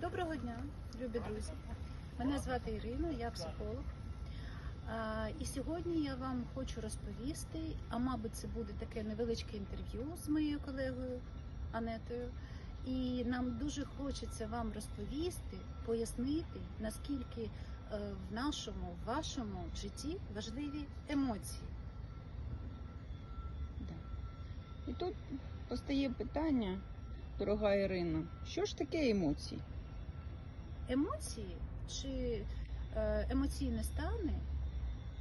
Доброго дня, любі друзі. Мене звати Ірина, я психолог. І сьогодні я вам хочу розповісти, а мабуть, це буде таке невеличке інтерв'ю з моєю колегою Анетою. І нам дуже хочеться вам розповісти, пояснити, наскільки е, в нашому, в вашому житті важливі емоції. І тут постає питання, дорога Ірина, що ж таке емоції? Емоції чи е, емоційні стани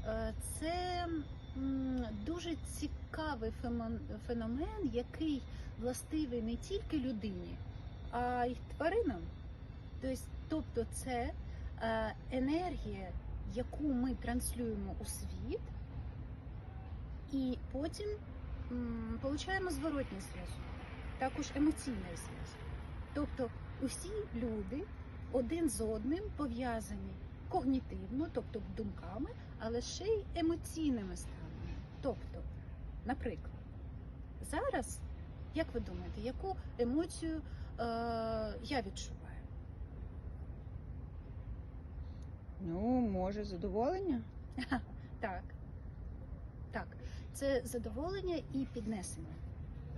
е, це дуже цікавий феномен, який властивий не тільки людині, а й тваринам. Тобто, це е, енергія, яку ми транслюємо у світ, і потім получаємо зворотній зв'язок, також емоційний зв'язок. Тобто усі люди один з одним пов'язані когнітивно, тобто думками, але ще й емоційними станами. Тобто, наприклад, зараз, як ви думаєте, яку емоцію е, я відчуваю? Ну, може, задоволення? Так. Так, це задоволення і піднесення.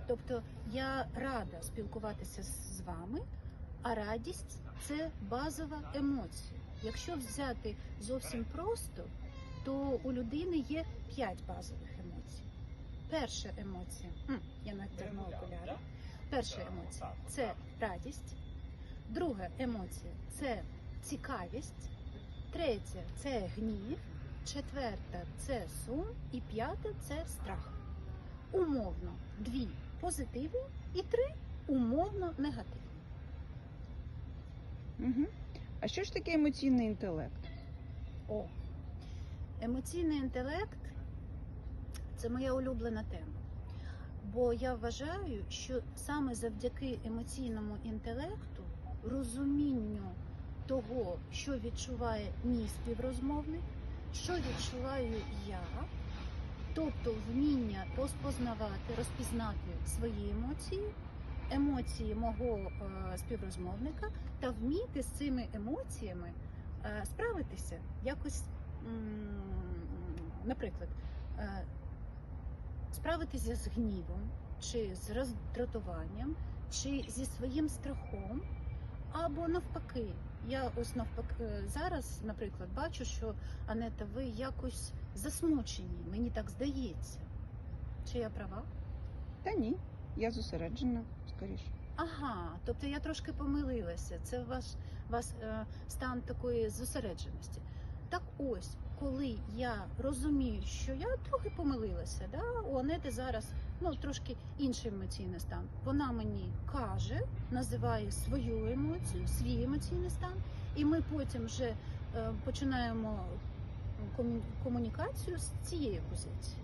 Тобто я рада спілкуватися з вами, а радість це базова емоція. Якщо взяти зовсім просто, то у людини є п'ять базових емоцій. Перша емоція, я натягну окуляри. Перша емоція це радість, друга емоція це цікавість, третя це гнів, четверта це сум і п'ята це страх. Умовно дві позитивні і три умовно негативні. Угу. А що ж таке емоційний інтелект? О, емоційний інтелект це моя улюблена тема. Бо я вважаю, що саме завдяки емоційному інтелекту, розумінню того, що відчуває мій співрозмовник, що відчуваю я, тобто вміння розпознавати, розпізнати свої емоції, емоції мого е, співрозмовника та вміти з цими емоціями е, справитися якось, наприклад, е, справитися з гнівом, чи з роздратуванням, чи зі своїм страхом, або навпаки. Я ось навпаки зараз, наприклад, бачу, що Анета, ви якось засмучені, мені так здається. Чи я права? Та ні, я зосереджена, скоріше. Ага, тобто я трошки помилилася. Це ваш вас е, стан такої зосередженості. Так ось, коли я розумію, що я трохи помилилася, да, у Анети зараз ну трошки інший емоційний стан. Вона мені каже, називає свою емоцію, свій емоційний стан, і ми потім вже е, починаємо кому- комунікацію з цієї позиції.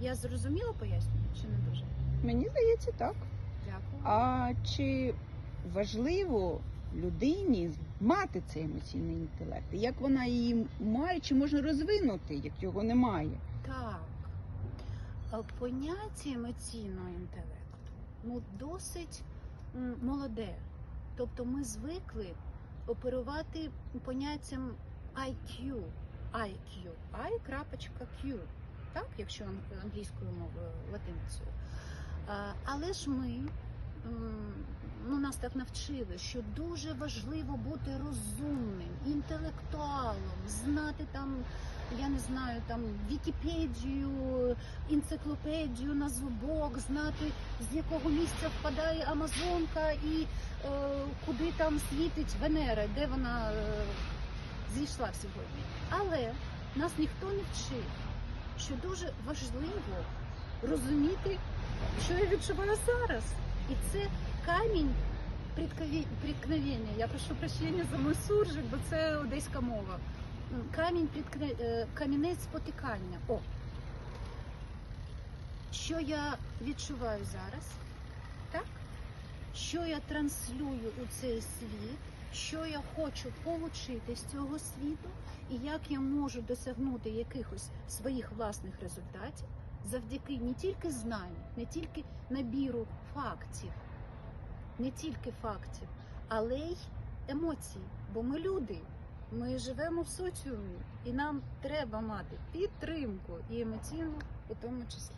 Я зрозуміла пояснюю чи не? Мені здається, так. Дякую. А чи важливо людині мати цей емоційний інтелект? Як вона її має, чи можна розвинути, як його немає? Так. Е, Поняття емоційного інтелекту ну, досить молоде. Тобто ми звикли оперувати поняттям IQ. IQ. I крапочка Q. Так, якщо англійською мовою латиницею. Е, Але ж ми ну, нас так навчили, що дуже важливо бути розумним, інтелектуалом, знати там я не знаю, там Вікіпедію, енциклопедію на зубок, знати з якого місця впадає Амазонка і е, куди там світить Венера, де вона е, зійшла сьогодні. Але нас ніхто не вчив, що дуже важливо розуміти, що я відчуваю зараз. І це камінь преткновення. Я прошу прощення за мой суржик, бо це одеська мова. Камінь е, камінець спотикання. О. Що я відчуваю зараз? Так? Що я транслюю у цей світ? Що я хочу отримати з цього світу, і як я можу досягнути якихось своїх власних результатів завдяки не тільки знанню, не тільки набіру фактів, не тільки фактів, але й емоції, бо ми люди. Ми живемо в соціумі, і нам треба мати підтримку і емоційну у тому числі.